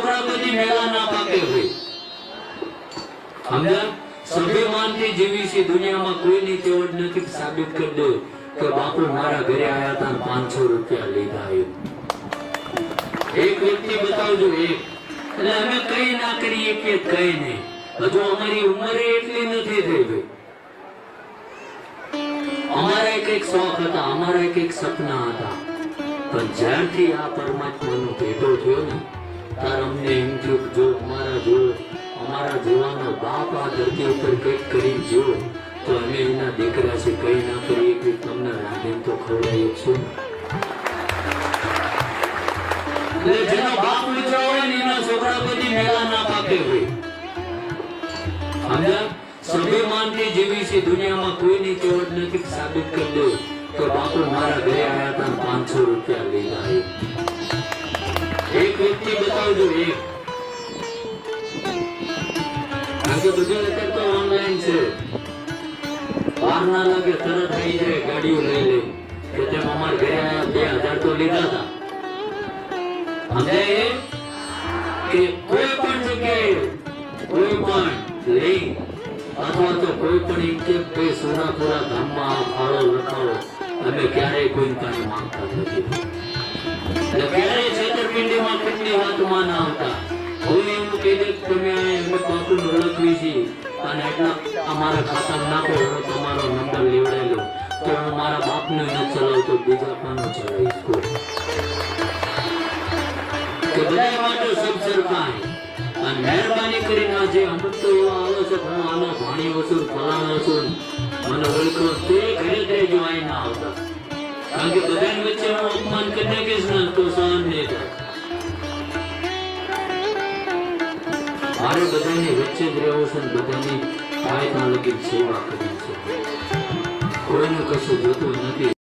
છોકરા મેળા ના પાકે હોય. સમજ્યા? સભ્યમાનથી જીવી છે, દુનિયામાં કોઈની તેવડ નથી સાબિત કરી દો કે બાપુ મારા ઘરે આવ્યા હતા પાંચસો રૂપિયા લીધા એ એક વ્યક્તિ બતાવજો, એક. એટલે અમે કઈ ના કરીએ કે કઈ નહીં. હજુ અમારી ઉંમરે એટલી નથી થઈ ગઈ. અમારા કંઈક શોખ હતા, અમારા કંઈક સપના હતા. પણ જ્યારથી આ પરમાત્માનો ભેટો થયો ને તાર અમને એમ થયું જો અમારા જો, અમારા જેવાનો બાપ આ ધરતી ઉપર કંઈક કરી જો તો અમે એના દીકરા છે, કઈ ના કરીએ કે તમને રાંધીને તો ખવડાવીએ છું એટલે જેનો બાપ ઊંચો હોય ને એના છોકરા બધી મેળા ના પાકે ભાઈ સમજ્યા? સ્વાભિમાનથી જીવી છે, દુનિયામાં કોઈની તેવડ નથી સાબિત કરી દે, તો બાપુ મારા આવ્યા હતા પાંચસો રૂપિયા લીધા એમ. એક વ્યક્તિ બતાવજો એક. કારણ બધું અત્યારે તો ઓનલાઈન છે. વાર ના લાગે તરત થઈ જાય ગાડીઓ લઈ લે તો તેમ અમારા ઘરે બે હજાર તો લીધા હતા. સમજાય કે કોઈ પણ જગ્યાએ કોઈ પણ લિંક અથવા તો કોઈ પણ એમ કે ભાઈ સોનાપુરા ગામમાં આ ફાળો લખાવો, અમે ક્યારેય કોઈ પાસે માંગતા નથી. એટલે ક્યારેય કેટલી વાતમાં ના આવતા. કોઈ એવું કહી દે તમે એમને બાપુને ઓળખવી છે. અને એટલા અમારા ખાતામાં મહેરબાની કરીને આ અમુક તો એવા આવે છે હું આનો ભાણિયો છું ફલાણો છું. મને ઓળખો તે ઘરે જ રહેજો અહીં ના આવતા. કારણ કે અપમાન કરી નાખીશ ને તો સહન નહીં થાય. મારે બધાની વચ્ચે જ રહેવું છે બધાની આયતના લગી સેવા કરવી છે. કોઈને કશું જોતું નથી.